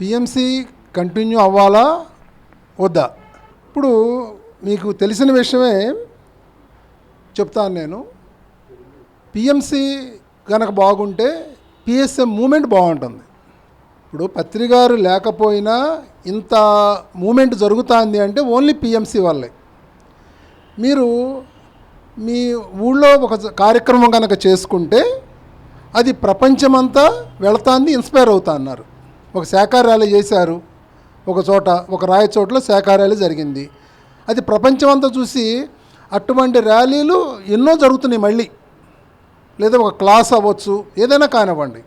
PMC continue అవ్వాలా? వద్దా? ఇప్పుడు మీకు తెలిసిన విషయమే చెప్తాను నేను. పిఎంసి కనుక బాగుంటే పిఎస్ఎం మూమెంట్ బాగుంటుంది. ఇప్పుడు పత్రికారు లేకపోయినా ఇంత మూమెంట్ జరుగుతుంది అంటే ఓన్లీ పిఎంసి వల్లే. మీరు మీ ఊళ్ళో ఒక కార్యక్రమం కనుక చేసుకుంటే అది ప్రపంచమంతా వెళతాంది ఇన్స్పైర్ అవుతా అన్నారు ఒక శాఖ ర్యాలీ చేశారు. ఒక చోట ఒక రాయచోటలో చోట్ల ర్యాలీ జరిగింది. అది ప్రపంచమంతా చూసి అటువంటి ర్యాలీలు ఎన్నో జరుగుతున్నాయి మళ్ళీ. లేదా ఒక క్లాస్ అవ్వచ్చు ఏదైనా కానివ్వండి.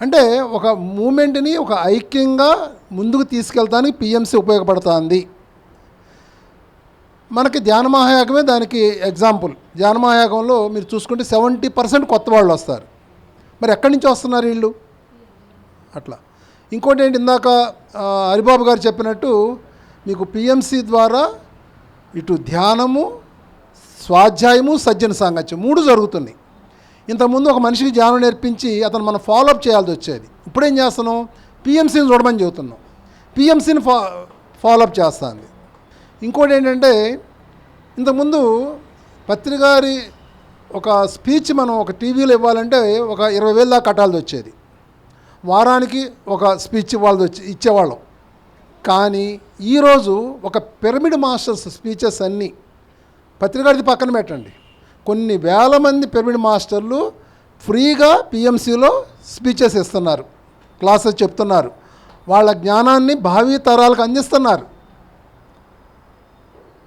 అంటే ఒక మూమెంట్ని ఒక ఐక్యంగా ముందుకు తీసుకెళ్తానికి పిఎంసి ఉపయోగపడుతుంది. మనకి ధ్యానమహాయాగమే దానికి ఎగ్జాంపుల్. ధ్యానమహాయాగంలో మీరు చూసుకుంటే సెవెంటీ పర్సెంట్ కొత్త వాళ్ళు వస్తారు. మరి ఎక్కడి నుంచి వస్తున్నారు వీళ్ళు? అట్లా. ఇంకోటి ఏంటి? ఇందాక హరిబాబు గారు చెప్పినట్టు మీకు పిఎంసి ద్వారా ఇటు ధ్యానము స్వాధ్యాయము సజ్జన సాంగత్యం మూడు జరుగుతున్నాయి. ఇంతకుముందు ఒక మనిషికి ధ్యానం నేర్పించి అతను మనం ఫాలోఅప్ చేయాల్సి వచ్చేది. ఇప్పుడేం చేస్తున్నాం? పిఎంసీని చూడమని చెబుతున్నాం. పిఎంసీని ఫా ఫాలోఅప్ చేస్తుంది. ఇంకోటి ఏంటంటే ఇంతకుముందు పత్రికారి ఒక స్పీచ్ మనం ఒక టీవీలో ఇవ్వాలంటే ఒక ఇరవై వేలు దాకా కట్టాల్సి వచ్చేది. వారానికి ఒక స్పీచ్ వాళ్ళు వచ్చి ఇచ్చేవాళ్ళం. కానీ ఈరోజు ఒక పిరమిడ్ మాస్టర్స్ స్పీచెస్ అన్నీ పత్రికాది పక్కన పెట్టండి. కొన్ని వేల మంది పిరమిడ్ మాస్టర్లు ఫ్రీగా పిఎంసీలో స్పీచెస్ ఇస్తున్నారు. క్లాసెస్ చెప్తున్నారు. వాళ్ళ జ్ఞానాన్ని భావి తరాలకు అందిస్తున్నారు.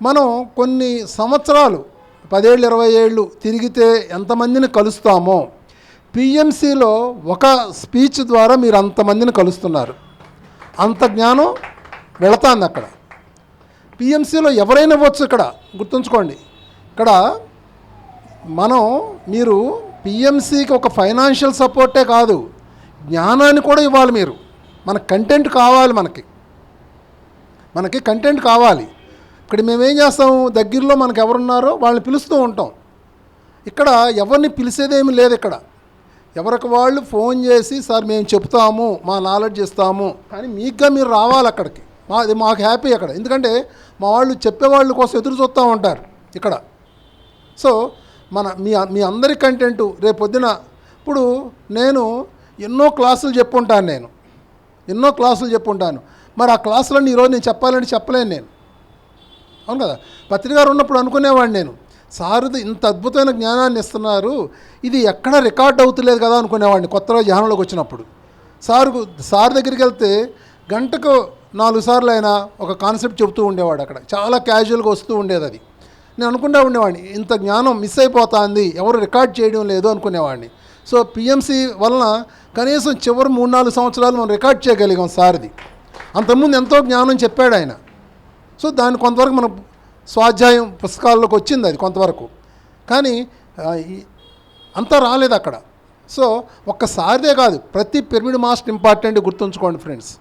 మనం కొన్ని సంవత్సరాలు పదేళ్ళు ఇరవై ఏళ్ళు తిరిగితే ఎంతమందిని కలుస్తామో పిఎంసిలో ఒక స్పీచ్ ద్వారా మీరు అంతమందిని కలుస్తున్నారు. అంత జ్ఞానం వెళతాంది అక్కడ. పిఎంసిలో ఎవరైనా ఇవ్వచ్చు ఇక్కడ గుర్తుంచుకోండి. ఇక్కడ మనం మీరు పిఎంసికి ఒక ఫైనాన్షియల్ సపోర్టే కాదు జ్ఞానాన్ని కూడా ఇవ్వాలి మీరు. మన కంటెంట్ కావాలి మనకి. మనకి కంటెంట్ కావాలి. ఇక్కడ మేమేం చేస్తాము దగ్గరలో మనకు ఎవరున్నారో వాళ్ళని పిలుస్తూ ఉంటాం. ఇక్కడ ఎవరిని పిలిచేదేమీ లేదు ఇక్కడ. ఎవరికి వాళ్ళు ఫోన్ చేసి సార్ మేము చెప్తాము మా నాలెడ్జ్ ఇస్తాము కానీ మీకుగా మీరు రావాలి అక్కడికి. మా అది మాకు హ్యాపీ అక్కడ. ఎందుకంటే మా వాళ్ళు చెప్పేవాళ్ళ కోసం ఎదురు చూస్తూ ఉంటారు ఇక్కడ. సో మన మీ మీ అందరి కంటెంట్ రేపొద్దున ఇప్పుడు నేను ఎన్నో క్లాసులు చెప్పుంటాను నేను. ఎన్నో క్లాసులు చెప్పుంటాను. మరి ఆ క్లాసులన్నీ ఈరోజు నేను చెప్పాలని చెప్పలేను నేను. అవును కదా? పత్రికారు ఉన్నప్పుడు అనుకునేవాడిని నేను. సారుది ఇంత అద్భుతమైన జ్ఞానాన్ని ఇస్తున్నారు. ఇది ఎక్కడ రికార్డ్ అవుతలేదు కదా అనుకునేవాడిని కొత్తలో ధ్యానంలోకి వచ్చినప్పుడు. సారు సార్ దగ్గరికి వెళ్తే గంటకు నాలుగు సార్లు అయినా ఒక కాన్సెప్ట్ చెబుతూ ఉండేవాడు అక్కడ. చాలా క్యాజువల్గా వస్తూ ఉండేది అది. నేను అనుకుంటా ఉండేవాడిని ఇంత జ్ఞానం మిస్ అయిపోతుంది ఎవరు రికార్డ్ చేయడం లేదు అనుకునేవాడిని. సో పిఎంసి వలన కనీసం చివరి మూడు నాలుగు సంవత్సరాలు మనం రికార్డ్ చేయగలిగాం సార్ది. అంతకుముందు ఎంతో జ్ఞానం చెప్పాడు ఆయన. సో దాన్ని కొంతవరకు మనం స్వాధ్యాయం పుస్తకాల్లోకి వచ్చింది అది కొంతవరకు. కానీ అంతా రాలేదు అక్కడ. సో ఒక్కసారిదే కాదు ప్రతి పిరమిడ్ మాస్టర్ ఇంపార్టెంట్ గుర్తుంచుకోండి ఫ్రెండ్స్.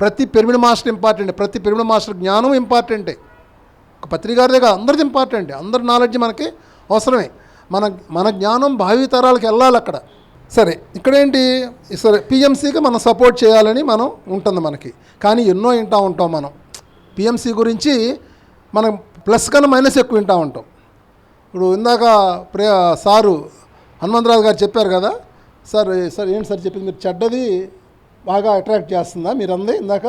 ప్రతి పిరమిడ్ మాస్టర్ ఇంపార్టెంట్ ప్రతి పిరమిడ్ మాస్టర్ జ్ఞానం ఇంపార్టెంటే. ఒక పత్రికారిదే కాదు అందరిది ఇంపార్టెంట్. అందరి నాలెడ్జ్ మనకి అవసరమే. మన మన జ్ఞానం భావితరాలకు వెళ్ళాలి అక్కడ. సరే ఇక్కడేంటి? సరే పిఎంసీకి మనం సపోర్ట్ చేయాలని మనం ఉంటుంది మనకి. కానీ ఎన్నో వింటూ ఉంటాం మనం. పిఎంసీ గురించి మనం ప్లస్ కన్నా మైనస్ ఎక్కువ వింటూ ఉంటాం. ఇప్పుడు ఇందాక ప్రే సారు హనుమంతరాజు గారు చెప్పారు కదా సార్ సార్ ఏంటి సార్ చెప్పింది? మీరు చెడ్డది బాగా అట్రాక్ట్ చేస్తుందా? మీరు అంది ఇందాక?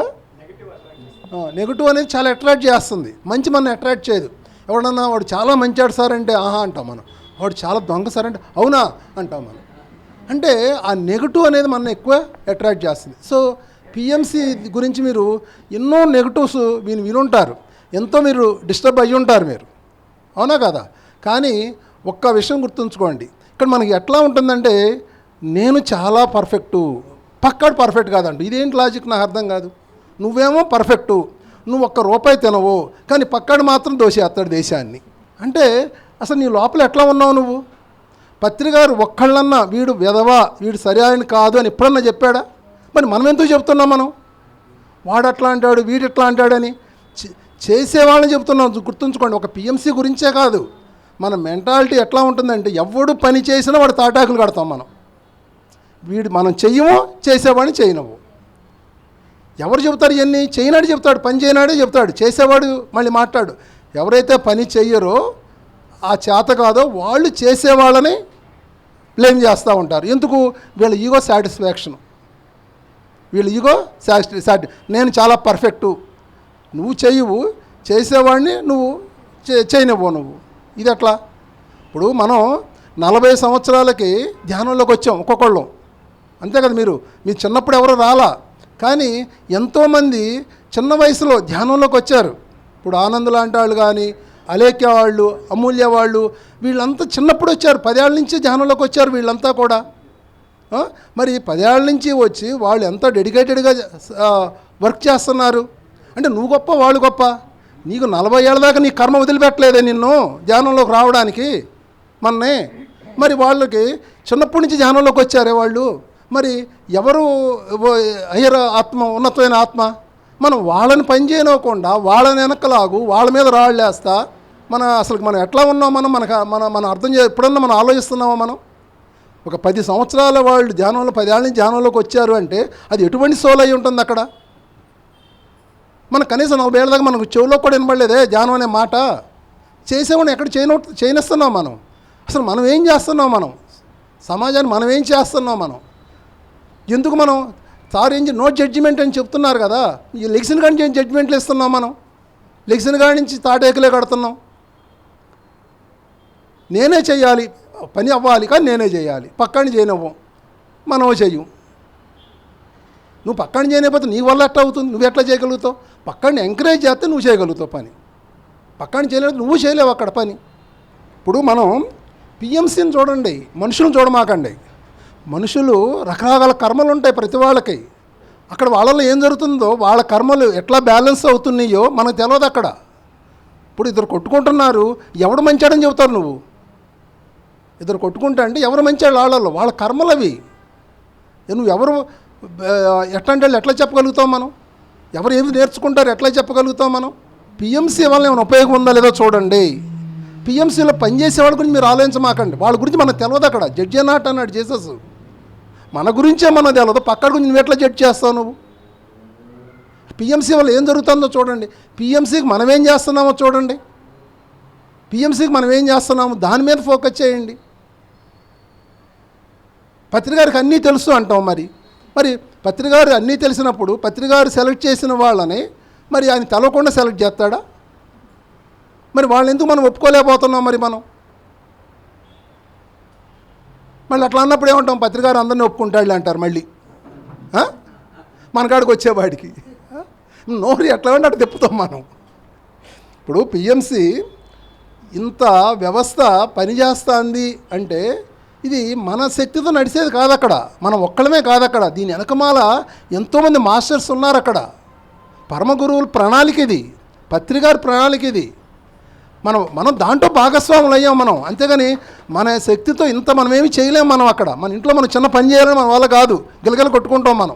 నెగిటివ్ అనేది చాలా అట్రాక్ట్ చేస్తుంది. మంచి మనం అట్రాక్ట్ చేయదు. ఎవడన్నా వాడు చాలా మంచాడు సార్ అంటే ఆహా అంటాం మనం. వాడు చాలా దొంగ సార్ అంటే అవునా అంటాం మనం. అంటే ఆ నెగిటివ్ అనేది మనం ఎక్కువ అట్రాక్ట్ చేస్తుంది. సో పిఎంసి గురించి మీరు ఎన్నో నెగిటివ్స్ మీరు వినుంటారు. ఎంతో మీరు డిస్టర్బ్ అయ్యి ఉంటారు మీరు. అవునా కదా? కానీ ఒక్క విషయం గుర్తుంచుకోండి. ఇక్కడ మనకి ఎట్లా ఉంటుందంటే నేను చాలా పర్ఫెక్టు పక్కాడు పర్ఫెక్ట్ కాదంట ఇదేంటి లాజిక్ నాకు అర్థం కాదు. నువ్వేమో పర్ఫెక్టు నువ్వు ఒక్క రూపాయి తినవు కానీ పక్కాడు మాత్రం దోషేస్తాడు దేశాన్ని. అంటే అసలు నీ లోపల ఎట్లా ఉన్నావు నువ్వు? పత్రికారు ఒక్కళ్ళన్నా వీడు విధవా వీడు సరైన కాదు అని ఎప్పుడన్నా చెప్పాడా? మరి మనం ఎందుకు చెప్తున్నాం మనం? వాడు అట్లా అంటాడు వీడు ఎట్లా అంటాడని. చేసేవాళ్ళని చెప్తున్నాం గుర్తుంచుకోండి ఒక పిఎంసీ గురించే కాదు. మన మెంటాలిటీ ఎట్లా ఉంటుందంటే ఎవడు పని చేసినా వాడు తాటాకులు కడతాం మనం. వీడు మనం చెయ్యము చేసేవాడిని చేయనవు ఎవరు చెబుతారు ఇవన్నీ చేయనాడు చెప్తాడు పని చేయనాడే చెప్తాడు చేసేవాడు మళ్ళీ మాట్లాడు. ఎవరైతే పని చెయ్యరో ఆ చేత కాదో వాళ్ళు చేసేవాళ్ళని బ్లేమ్ చేస్తూ ఉంటారు. ఎందుకు? వీళ్ళ ఈగో సాటిస్ఫాక్షన్. వీళ్ళ ఈగో సాటి సాటి నేను చాలా పర్ఫెక్టు. నువ్వు చేయువు చేసేవాడిని నువ్వు చే చేయనివ్వవు నువ్వు. ఇది ఎట్లా ఇప్పుడు మనం నలభై సంవత్సరాలకి ధ్యానంలోకి వచ్చాం ఒక్కొక్కళ్ళం. అంతే కదా మీరు? మీ చిన్నప్పుడు ఎవరు రాలా? కానీ ఎంతోమంది చిన్న వయసులో ధ్యానంలోకి వచ్చారు. ఇప్పుడు ఆనంద్ లాంటి వాళ్ళు కానీ అలేఖ్య వాళ్ళు అమూల్య వాళ్ళు వీళ్ళంతా చిన్నప్పుడు వచ్చారు. పదేళ్ళ నుంచి ధ్యానంలోకి వచ్చారు వీళ్ళంతా కూడా. మరి పదేళ్ళ నుంచి వచ్చి వాళ్ళు ఎంత డెడికేటెడ్గా వర్క్ చేస్తున్నారు? అంటే నువ్వు గొప్ప వాళ్ళు గొప్ప. నీకు నలభై ఏళ్ళ దాకా నీ కర్మ వదిలిపెట్టలేదే నిన్ను ధ్యానంలోకి రావడానికి. మొన్నే మరి వాళ్ళకి చిన్నప్పటి నుంచి ధ్యానంలోకి వచ్చారే వాళ్ళు? మరి ఎవరు అయ్యర ఆత్మ ఉన్నతమైన ఆత్మ? మనం వాళ్ళని పని చేయనివ్వకుండా వాళ్ళని వెనకలాగు వాళ్ళ మీద రాళ్ళేస్తా. మన అసలు మనం ఎట్లా ఉన్నాం మనం? మనకు మన మనం అర్థం చే ఎప్పుడన్నా మనం ఆలోచిస్తున్నామా మనం? ఒక పది సంవత్సరాల వాళ్ళు ధ్యానంలో పదేళ్ళ నుంచి ధ్యానంలోకి వచ్చారు అంటే అది ఎటువంటి సోల్ అయి ఉంటుంది అక్కడ? మన కనీసం నలభై ఏళ్ళ దాకా మనకు చెవులో కూడా వినబడలేదే జానం అనే మాట. చేసేవాడిని ఎక్కడ చేయన చేయనిస్తున్నాం మనం. అసలు మనం ఏం చేస్తున్నాం మనం? సమాజాన్ని మనం ఏం చేస్తున్నాం మనం? ఎందుకు మనం సార్ ఏం నో జడ్జిమెంట్ అని చెప్తున్నారు కదా? ఈ లెగ్సిన్ కాడి నుంచి జడ్జిమెంట్లు ఇస్తున్నాం మనం? లెగ్సిన్ కాడి నుంచి తాటేకులే కడుతున్నాం. నేనే చేయాలి పని అవ్వాలి కానీ నేనే చేయాలి. పక్కన చేయనివ్వం. మనం చెయ్యం నువ్వు పక్కన చేయలేకపోతే నీ వల్ల ఎట్లా అవుతుంది? నువ్వు ఎట్లా చేయగలుగుతావు? పక్కన ఎంకరేజ్ చేస్తే నువ్వు చేయగలుగుతావు పని. పక్కన చేయలేదు నువ్వు చేయలేవు అక్కడ పని. ఇప్పుడు మనం పిఎంసీని చూడండి మనుషులను చూడమాకండి. మనుషులు రకరకాల కర్మలు ఉంటాయి ప్రతి వాళ్ళకి. అక్కడ వాళ్ళలో ఏం జరుగుతుందో వాళ్ళ కర్మలు ఎట్లా బ్యాలెన్స్ అవుతున్నాయో మనకు తెలియదు అక్కడ. ఇప్పుడు ఇద్దరు కొట్టుకుంటున్నారు ఎవడు మంచాడని చెబుతారు నువ్వు? ఇద్దరు కొట్టుకుంటా అంటే ఎవరు మంచాడు వాళ్ళలో వాళ్ళ కర్మలు అవి. నువ్వు ఎవరు ఎట్లా ఎట్లాంటి వాళ్ళు ఎట్లా చెప్పగలుగుతాం మనం? ఎవరు ఏమి నేర్చుకుంటారు? ఎట్లా చెప్పగలుగుతాం మనం? పిఎంసీ వల్ల ఏమైనా ఉపయోగం ఉందా లేదో చూడండి. పిఎంసీలో పనిచేసే వాళ్ళ గురించి మీరు ఆలోచించమాకండి. వాళ్ళ గురించి మనకు తెలియదు అక్కడ. జడ్జి నాట్ అన్నాడు జీసస్. మన గురించే మనం తెలియదు పక్కడ గురించి నువ్వు ఎట్లా జడ్జ్ చేస్తావు నువ్వు? పిఎంసీ వల్ల ఏం జరుగుతుందో చూడండి. పిఎంసీకి మనం ఏం చేస్తున్నామో చూడండి. పిఎంసీకి మనం ఏం చేస్తున్నాము దాని మీద ఫోకస్ చేయండి. పత్రికారికి అన్నీ తెలుసు అంటాం మరి. మరి పత్రికారు అన్నీ తెలిసినప్పుడు పత్రికారు సెలెక్ట్ చేసిన వాళ్ళని మరి ఆయన తెలవకుండా సెలెక్ట్ చేస్తాడా? మరి వాళ్ళని ఎందుకు మనం ఒప్పుకోలేకపోతున్నాం మరి మనం? మళ్ళీ అట్లా అన్నప్పుడు ఏమంటాం? పత్రికారు అందరినీ ఒప్పుకుంటాడు అంటారు మళ్ళీ. మనకాడికి మన వచ్చేవాడికి నోరు ఎట్లా అంటే అటు తిప్పుతాం మనం. ఇప్పుడు పిఎంసి ఇంత వ్యవస్థ పనిచేస్తుంది అంటే ఇది మన శక్తితో నడిచేది కాదు అక్కడ మనం ఒక్కడమే కాదు అక్కడ దీని వెనకమాల ఎంతోమంది మాస్టర్స్ ఉన్నారు అక్కడ పరమ గురువుల ప్రణాళిక ఇది. పత్రికారి ప్రణాళిక ఇది. మనం మనం దాంట్లో భాగస్వాములు అయ్యాం మనం. అంతేగాని మన శక్తితో ఇంత మనం ఏమి మనం అక్కడ. మన ఇంట్లో మనం చిన్న పని చేయాలని మన వల్ల కాదు. గిలగిల కొట్టుకుంటాం మనం.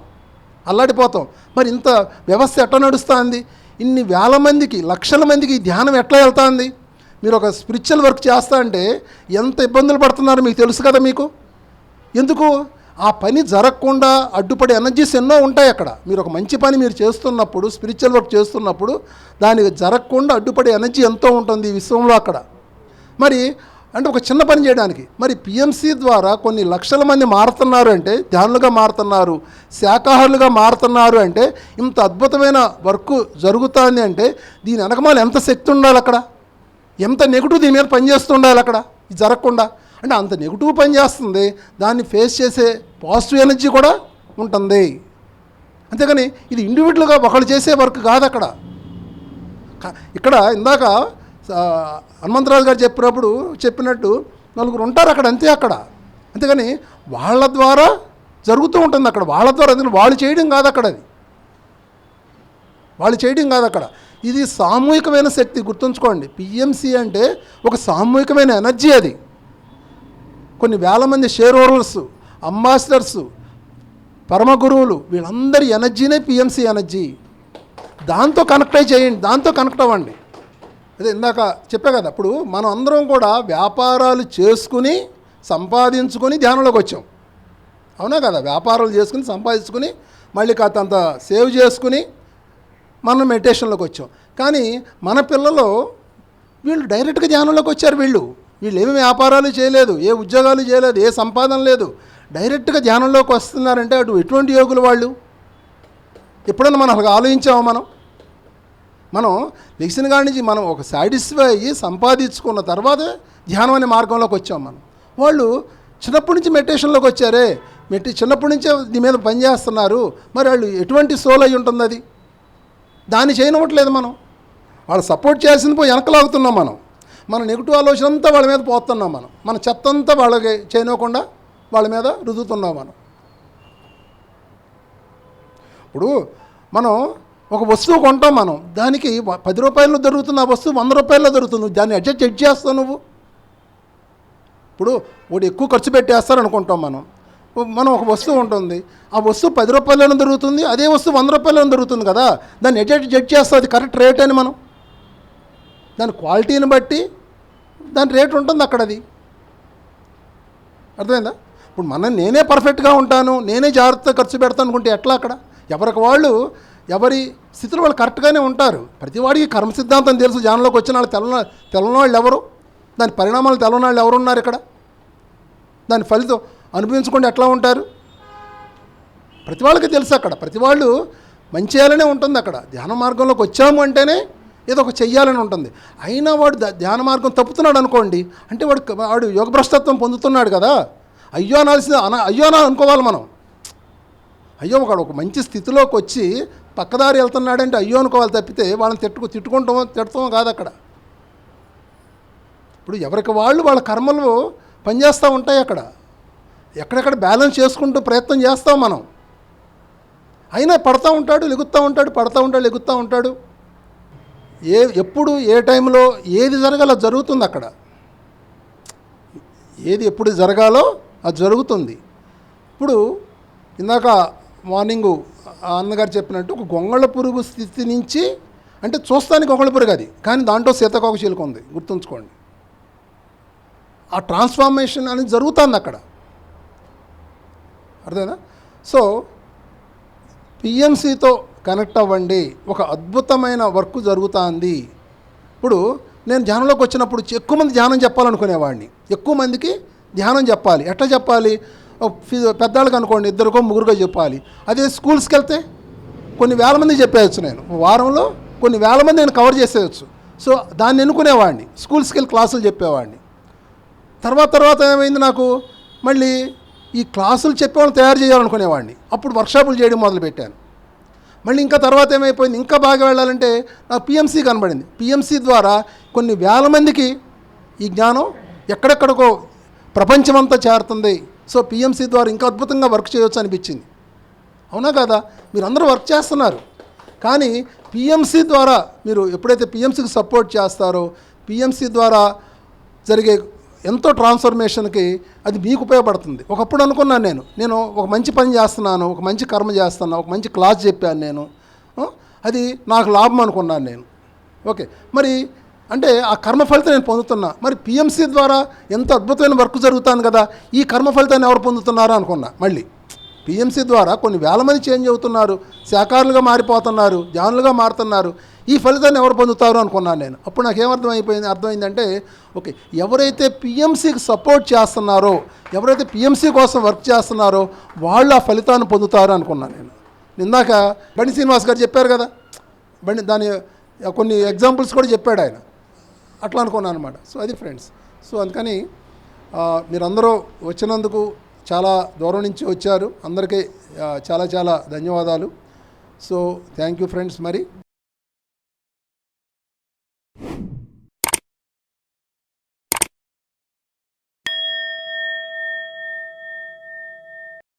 అల్లాడిపోతాం. మరి ఇంత వ్యవస్థ ఎట్లా నడుస్తుంది? ఇన్ని వేల మందికి లక్షల మందికి ఈ ధ్యానం ఎట్లా వెళ్తుంది? మీరు ఒక స్పిరిచువల్ వర్క్ చేస్తా అంటే ఎంత ఇబ్బందులు పడుతున్నారో మీకు తెలుసు కదా మీకు? ఎందుకు? ఆ పని జరగకుండా అడ్డుపడే ఎనర్జీస్ ఎన్నో ఉంటాయి అక్కడ. మీరు ఒక మంచి పని మీరు చేస్తున్నప్పుడు స్పిరిచువల్ వర్క్ చేస్తున్నప్పుడు దానికి జరగకుండా అడ్డుపడే ఎనర్జీ ఎంతో ఉంటుంది ఈ విశ్వంలో అక్కడ. మరి అంటే ఒక చిన్న పని చేయడానికి. మరి పిఎంసీ ద్వారా కొన్ని లక్షల మంది మారుతున్నారు అంటే ధ్యానులుగా మారుతున్నారు శాకాహారులుగా మారుతున్నారు అంటే ఇంత అద్భుతమైన వర్క్ జరుగుతుంది అంటే దీని వెనకమాల ఎంత శక్తి ఉండాలి అక్కడ? ఎంత నెగిటివ్ దీని మీద పనిచేస్తుండాలి అక్కడ? ఇది జరగకుండా. అంటే అంత నెగిటివ్ పని చేస్తుంది. దాన్ని ఫేస్ చేసే పాజిటివ్ ఎనర్జీ కూడా ఉంటుంది. అంతేగాని ఇది ఇండివిజువల్గా ఒకళ్ళు చేసే వర్క్ కాదు అక్కడ. ఇక్కడ ఇందాక హనుమంతరాజు గారు చెప్పినప్పుడు చెప్పినట్టు నలుగురు ఉంటారు అక్కడ అంతే అక్కడ. అంతేగాని వాళ్ళ ద్వారా జరుగుతూ ఉంటుంది అక్కడ. వాళ్ళ ద్వారా అందుకని వాళ్ళు చేయడం కాదు అక్కడ అది. వాళ్ళు చేయడం కాదు అక్కడ. ఇది సామూహికమైన శక్తి గుర్తుంచుకోండి. పిఎంసి అంటే ఒక సామూహికమైన ఎనర్జీ అది. కొన్ని వేల మంది షేర్ హోల్డర్స్ అంబాసిడర్స్ పరమ గురువులు వీళ్ళందరి ఎనర్జీనే పిఎంసి ఎనర్జీ. దాంతో కనెక్ట్ అయి చేయండి దాంతో కనెక్ట్ అవ్వండి. అదే ఇందాక చెప్పా కదా అప్పుడు మనం అందరం కూడా వ్యాపారాలు చేసుకుని సంపాదించుకొని ధ్యానంలోకి వచ్చాం. అవునా కదా? వ్యాపారాలు చేసుకుని సంపాదించుకుని మళ్ళీ కాస్త సేవ్ చేసుకుని మనం మెడిటేషన్లోకి వచ్చాం. కానీ మన పిల్లలు వీళ్ళు డైరెక్ట్గా ధ్యానంలోకి వచ్చారు వీళ్ళు. వీళ్ళు ఏమి వ్యాపారాలు చేయలేదు ఏ ఉద్యోగాలు చేయలేదు ఏ సంపాదన లేదు. డైరెక్ట్గా ధ్యానంలోకి వస్తున్నారంటే అటు ఎటువంటి యోగులు వాళ్ళు? ఎప్పుడన్నా మనం అసలు ఆలోచించామా మనం? మనం లెక్సిన కాడి నుంచి మనం ఒక సాటిస్ఫై అయ్యి సంపాదించుకున్న తర్వాతే ధ్యానం అనే మార్గంలోకి వచ్చాం మనం. వాళ్ళు చిన్నప్పటి నుంచి మెడిటేషన్లోకి వచ్చారే. మెట్టి చిన్నప్పటి నుంచే దీని మీద పనిచేస్తున్నారు మరి వాళ్ళు ఎటువంటి సోల్ అయి ఉంటుంది అది దాన్ని చేయనివ్వట్లేదు మనం. వాళ్ళు సపోర్ట్ చేయాల్సింది పోయి వెనకలాగుతున్నాం మనం. మన నెగిటివ్ ఆలోచన అంతా వాళ్ళ మీద పోతున్నాం మనం. మన చెత్త అంతా వాళ్ళకి చేయనివ్వకుండా వాళ్ళ మీద రుద్దుతున్నాం మనం. ఇప్పుడు మనం ఒక వస్తువు కొంటాం మనం. దానికి పది రూపాయల్లో దొరుకుతుంది ఆ వస్తువు వంద రూపాయల్లో దొరుకుతుంది. దాన్ని అడ్జస్ట్ ఎడ్జ్ చేస్తావు నువ్వు. ఇప్పుడు వాడు ఎక్కువ ఖర్చు పెట్టేస్తారు అనుకుంటాం మనం. మనం ఒక వస్తువు ఉంటుంది. ఆ వస్తువు పది రూపాయలను దొరుకుతుంది అదే వస్తువు వంద రూపాయలను దొరుకుతుంది కదా. దాన్ని ఎడ్జస్ట్ జడ్జ్ చేస్తుంది అది కరెక్ట్ రేట్ అని మనం. దాని క్వాలిటీని బట్టి దాని రేట్ ఉంటుంది అక్కడ అది అర్థమైందా? ఇప్పుడు మనం నేనే పర్ఫెక్ట్గా ఉంటాను నేనే జాగ్రత్తగా ఖర్చు పెడతాను అనుకుంటే ఎట్లా అక్కడ? ఎవరికి వాళ్ళు ఎవరి స్థితిలో వాళ్ళు కరెక్ట్గానే ఉంటారు. ప్రతివాడికి కర్మ సిద్ధాంతం తెలుసు జానంలోకి వచ్చిన వాళ్ళు తెలన తెలనోళ్ళు ఎవరు? దాని పరిణామాలు తెలవని వాళ్ళు ఎవరున్నారు ఇక్కడ? దాని ఫలితం అనుభవించకుండా ఎట్లా ఉంటారు? ప్రతి వాళ్ళకి తెలుసు అక్కడ. ప్రతి వాళ్ళు మంచి చేయాలనే ఉంటుంది అక్కడ. ధ్యాన మార్గంలోకి వచ్చాము అంటేనే ఏదో ఒక చెయ్యాలని ఉంటుంది. అయినా వాడు ధ్యాన మార్గం తప్పుతున్నాడు అనుకోండి అంటే వాడు వాడు యోగ భ్రష్టత్వం పొందుతున్నాడు కదా. అయ్యో అనాల్సింది అన అయ్యో అని అనుకోవాలి మనం. అయ్యో ఒకడు ఒక మంచి స్థితిలోకి వచ్చి పక్కదారి వెళ్తున్నాడంటే అయ్యో అనుకోవాలి తప్పితే వాళ్ళని తిట్టుకు తిట్టుకుంటామో తిడతామో కాదు అక్కడ. ఇప్పుడు ఎవరికి వాళ్ళు వాళ్ళ కర్మలు పనిచేస్తూ ఉంటాయి అక్కడ. ఎక్కడెక్కడ బ్యాలెన్స్ చేసుకుంటూ ప్రయత్నం చేస్తాం మనం. అయినా పడతా ఉంటాడు లెగుస్తూ ఉంటాడు పడతా ఉంటాడు లెగుస్తూ ఉంటాడు. ఏ ఎప్పుడు ఏ టైంలో ఏది జరగాలో జరుగుతుంది అక్కడ. ఏది ఎప్పుడు జరగాలో అది జరుగుతుంది. ఇప్పుడు ఇందాక మార్నింగు అన్నగారు చెప్పినట్టు ఒక గొంగళ పురుగు స్థితి నుంచి అంటే చూస్తానికి గొంగళ పురుగు అది కానీ దాంట్లో సీతాకోక చీలుకుంది గుర్తుంచుకోండి. ఆ ట్రాన్స్ఫార్మేషన్ అనేది జరుగుతుంది అక్కడ. అర్థమైనా సో పిఎంసితో కనెక్ట్ అవ్వండి. ఒక అద్భుతమైన వర్క్ జరుగుతుంది. ఇప్పుడు నేను ధ్యానంలోకి వచ్చినప్పుడు ఎక్కువ మంది ధ్యానం చెప్పాలనుకునేవాడిని. ఎక్కువ మందికి ధ్యానం చెప్పాలి. ఎట్లా చెప్పాలి? పెద్దవాళ్ళకి అనుకోండి ఇద్దరికో ముగ్గురుకో చెప్పాలి. అదే స్కూల్స్కి వెళ్తే కొన్ని వేల మంది చెప్పేయచ్చు నేను. వారంలో కొన్ని వేల మంది నేను కవర్ చేసేయచ్చు. సో దాన్ని ఎన్నుకునేవాడిని. స్కూల్స్కి వెళ్ళి క్లాసులు చెప్పేవాడిని. తర్వాత తర్వాత ఏమైంది నాకు? మళ్ళీ ఈ క్లాసులు చెప్పేవాళ్ళని తయారు చేయాలనుకునేవాడిని. అప్పుడు వర్క్షాపులు చేయడం మొదలుపెట్టాను. మళ్ళీ ఇంకా తర్వాత ఏమైపోయింది? ఇంకా బాగా వెళ్ళాలంటే నాకు పిఎంసీ కనబడింది. పిఎంసీ ద్వారా కొన్ని వేల మందికి ఈ జ్ఞానం ఎక్కడెక్కడికో ప్రపంచమంతా చేరుతుంది. సో పిఎంసీ ద్వారా ఇంకా అద్భుతంగా వర్క్ చేయొచ్చు అనిపించింది. అవునా కదా? మీరు అందరూ వర్క్ చేస్తున్నారు. కానీ పిఎంసీ ద్వారా మీరు ఎప్పుడైతే పిఎంసీకి సపోర్ట్ చేస్తారో పిఎంసీ ద్వారా జరిగే ఎంతో ట్రాన్స్ఫర్మేషన్కి అది మీకు ఉపయోగపడుతుంది. ఒకప్పుడు అనుకున్నాను నేను నేను ఒక మంచి పని చేస్తున్నాను ఒక మంచి కర్మ చేస్తున్నాను ఒక మంచి క్లాస్ చెప్పాను నేను అది నాకు లాభం అనుకున్నాను నేను. ఓకే. మరి అంటే ఆ కర్మ ఫలితం నేను పొందుతున్నా. మరి పిఎంసీ ద్వారా ఎంత అద్భుతమైన వర్క్ జరుగుతాను కదా ఈ కర్మ ఫలితాన్ని ఎవరు పొందుతున్నారో అనుకున్నా మళ్ళీ. పిఎంసీ ద్వారా కొన్ని వేల మంది చేంజ్ అవుతున్నారు శాఖారులుగా మారిపోతున్నారు జానులుగా మారుతున్నారు. ఈ ఫలితాన్ని ఎవరు పొందుతారు అనుకున్నాను నేను. అప్పుడు నాకు ఏమర్థం అయిపోయింది అర్థమైందంటే ఓకే ఎవరైతే పిఎంసీకి సపోర్ట్ చేస్తున్నారో ఎవరైతే పిఎంసి కోసం వర్క్ చేస్తున్నారో వాళ్ళు ఆ ఫలితాన్ని పొందుతారు అనుకున్నాను నేను. ఇందాక బండి శ్రీనివాస్ గారు చెప్పారు కదా బండి దాని కొన్ని ఎగ్జాంపుల్స్ కూడా చెప్పాడు ఆయన. అట్లా అనుకున్నాను అనమాట సో అది ఫ్రెండ్స్ సో అందుకని మీరందరూ వచ్చినందుకు చాలా దూరం నుంచి వచ్చారు. అందరికీ చాలా చాలా ధన్యవాదాలు. సో థ్యాంక్ యూ ఫ్రెండ్స్ మరి